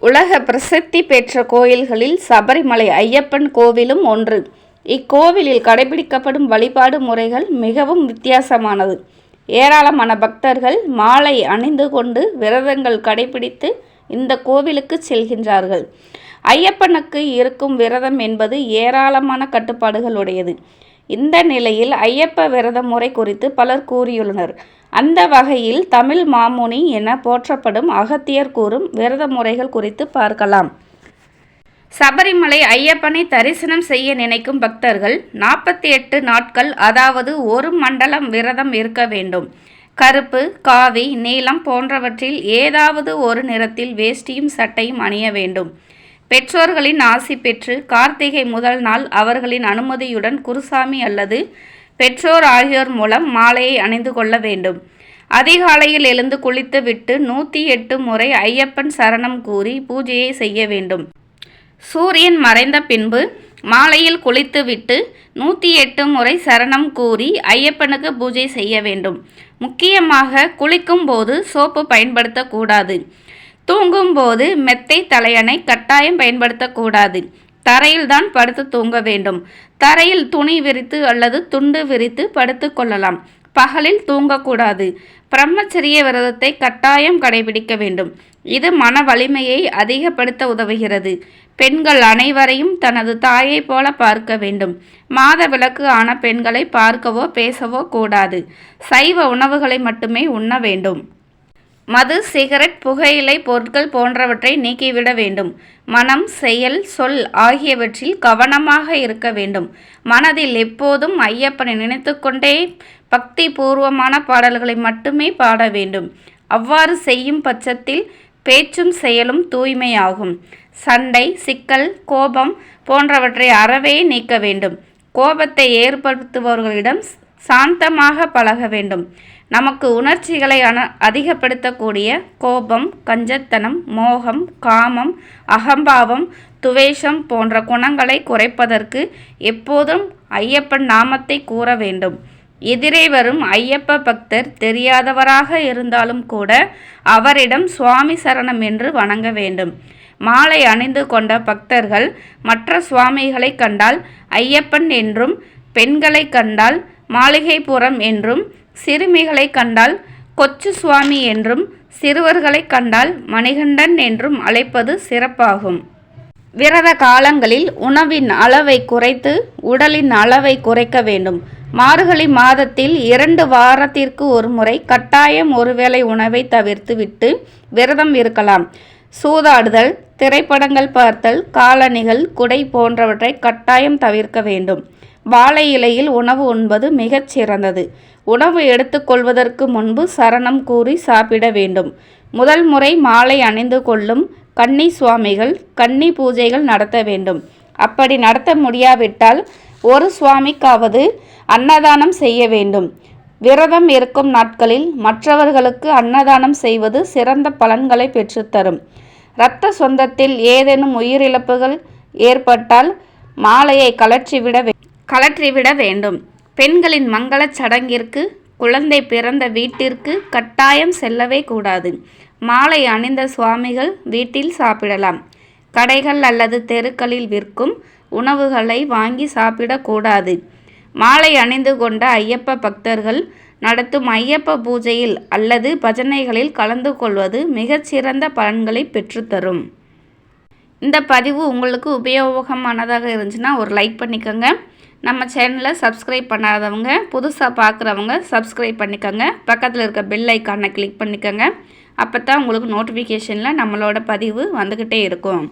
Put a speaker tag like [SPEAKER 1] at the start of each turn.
[SPEAKER 1] உலக பிரசித்தி பெற்ற கோயில்களில் சபரிமலை ஐயப்பன் கோவிலும் ஒன்று. இக்கோவிலில் கடைபிடிக்கப்படும் வழிபாடு முறைகள் மிகவும் வித்தியாசமானது. ஏராளமான பக்தர்கள் மாலை அணிந்து கொண்டு விரதங்கள் கடைபிடித்து இந்த கோவிலுக்கு செல்கின்றார்கள். ஐயப்பனுக்கு இருக்கும் விரதம் என்பது ஏராளமான கட்டுப்பாடுகளுடையது. இந்த நிலையில் ஐயப்ப விரத முறை குறித்து பலர் கூறியுள்ளனர். அந்த வகையில் தமிழ் மாமுனி என போற்றப்படும் அகத்தியர் கூறும் விரத முறைகள் குறித்து பார்க்கலாம். சபரிமலை ஐயப்பனை தரிசனம் செய்ய நினைக்கும் பக்தர்கள் நாற்பத்தி எட்டு நாட்கள் அதாவது ஒரு மண்டலம் விரதம் இருக்க வேண்டும். கருப்பு காவி நீலம் போன்றவற்றில் ஏதாவது ஒரு நிறத்தில் வேஷ்டியும் சட்டையும் அணிய வேண்டும். பெற்றோர்களின் ஆசி பெற்று கார்த்திகை முதல் நாள் அவர்களின் அனுமதியுடன் குருசாமி அல்லது பெற்றோர் ஆகியோர் மூலம் மாலையை அணிந்து கொள்ள வேண்டும். அதிகாலையில் எழுந்து குளித்து விட்டு நூற்றி எட்டு முறை ஐயப்பன் சரணம் கூறி பூஜையை செய்ய வேண்டும். சூரியன் மறைந்த பின்பு மாலையில் குளித்துவிட்டு நூற்றி எட்டு முறை சரணம் கூறி ஐயப்பனுக்கு பூஜை செய்ய வேண்டும். முக்கியமாக குளிக்கும் போது சோப்பு பயன்படுத்தக்கூடாது. தூங்கும்போது மெத்தை தலையணை கட்டாயம் பயன்படுத்தக்கூடாது. தரையில்தான் படுத்து தூங்க வேண்டும். தரையில் துணி விரித்து அல்லது துண்டு விரித்து படுத்து கொள்ளலாம். பகலில் தூங்கக்கூடாது. பிரம்மச்சரிய விரதத்தை கட்டாயம் கடைபிடிக்க வேண்டும். இது மன வலிமையை அதிகப்படுத்த உதவுகிறது. பெண்கள் அனைவரையும் தனது தாயை போல பார்க்க வேண்டும். மாத விளக்கு ஆன பெண்களை பார்க்கவோ பேசவோ கூடாது. சைவ உணவுகளை மட்டுமே உண்ண வேண்டும். மது சிகரெட் புகையிலை பொருட்கள் போன்றவற்றை நீக்கிவிட வேண்டும். மனம் செயல் சொல் ஆகியவற்றில் கவனமாக இருக்க வேண்டும். மனதில் எப்போதும் ஐயப்பனை நினைத்து கொண்டே பக்தி பூர்வமான பாடல்களை மட்டுமே பாட வேண்டும். அவ்வாறு செய்யும் பட்சத்தில் பேச்சும் செயலும் தூய்மையாகும். சண்டை சிக்கல் கோபம் போன்றவற்றை அறவே நீக்க வேண்டும். கோபத்தை ஏற்படுத்துபவர்களிடம் சாந்தமாக பழக வேண்டும். நமக்கு உணர்ச்சிகளை அன அதிகப்படுத்தக்கூடிய கோபம் கஞ்சத்தனம் மோகம் காமம் அகம்பாவம் துவேஷம் போன்ற குணங்களை குறைப்பதற்கு எப்போதும் ஐயப்பன் நாமத்தை கூற வேண்டும். எதிரே வரும் ஐயப்ப பக்தர் தெரியாதவராக இருந்தாலும் கூட அவரிடம் சுவாமி சரணம் என்று வணங்க வேண்டும். மாலை அணிந்து கொண்ட பக்தர்கள் மற்ற சுவாமிகளை கண்டால் ஐயப்பன் என்றும் பெண்களை கண்டால் மாளிகைப்புறம் என்றும் சிறுமிகளை கண்டால் கொச்சு சுவாமி என்றும் சிறுவர்களை கண்டால் மணிகண்டன் என்றும் அழைப்பது சிறப்பாகும். விரத காலங்களில் உணவின் அளவை குறைத்து உடலின் அளவை குறைக்க வேண்டும். மார்கழி மாதத்தில் இரண்டு வாரத்திற்கு ஒரு முறை கட்டாயம் ஒருவேளை உணவை தவிர்த்து விட்டு விரதம் இருக்கலாம். சூதாடுதல் திரைப்படங்கள் பார்த்தல் காலணிகள் குடை போன்றவற்றை கட்டாயம் தவிர்க்க வேண்டும். வாழை இலையில் உணவு உண்பது மிகச் சிறந்தது. உணவு எடுத்துக்கொள்வதற்கு முன்பு சரணம் கூறி சாப்பிட வேண்டும். முதல் முறை மாலை அணிந்து கொள்ளும் கன்னி சுவாமிகள் கன்னி பூஜைகள் நடத்த வேண்டும். அப்படி நடத்த முடியாவிட்டால் ஒரு சுவாமிக்காவது அன்னதானம் செய்ய வேண்டும். விரதம் இருக்கும் நாட்களில் மற்றவர்களுக்கு அன்னதானம் செய்வது சிறந்த பலன்களை பெற்றுத்தரும் இரத்த சொந்தத்தில் ஏதேனும் உயிரிழப்புகள் ஏற்பட்டால் மாலையை கலற்றிவிட கலற்றிவிட வேண்டும். பெண்களின் மங்களச் சடங்கிற்கு குழந்தை பிறந்த வீட்டிற்கு கட்டாயம் செல்லவே கூடாது. மாலை அணிந்த சுவாமிகள் வீட்டில் சாப்பிடலாம். கடைகள் அல்லது தெருக்களில் விற்கும் உணவுகளை வாங்கி சாப்பிடக்கூடாது மாலை அணிந்து கொண்ட ஐயப்ப பக்தர்கள் நடத்தும் ஐயப்ப பூஜையில் அல்லது பஜனைகளில் கலந்து கொள்வது மிகச்சிறந்த பலன்களை பெற்றுத்தரும் இந்த பதிவு உங்களுக்கு உபயோகமானதாக இருந்துச்சுன்னா ஒரு லைக் பண்ணிக்கோங்க. நம்ம சேனலை சப்ஸ்கிரைப் பண்ணாதவங்க புதுசாக பார்க்குறவங்க சப்ஸ்கிரைப் பண்ணிக்கோங்க. பக்கத்தில் இருக்க பெல் ஐக்கானை கிளிக் பண்ணிக்கோங்க. அப்போ தான் உங்களுக்கு நோட்டிஃபிகேஷனில் நம்மளோட பதிவு வந்துக்கிட்டே இருக்கும்.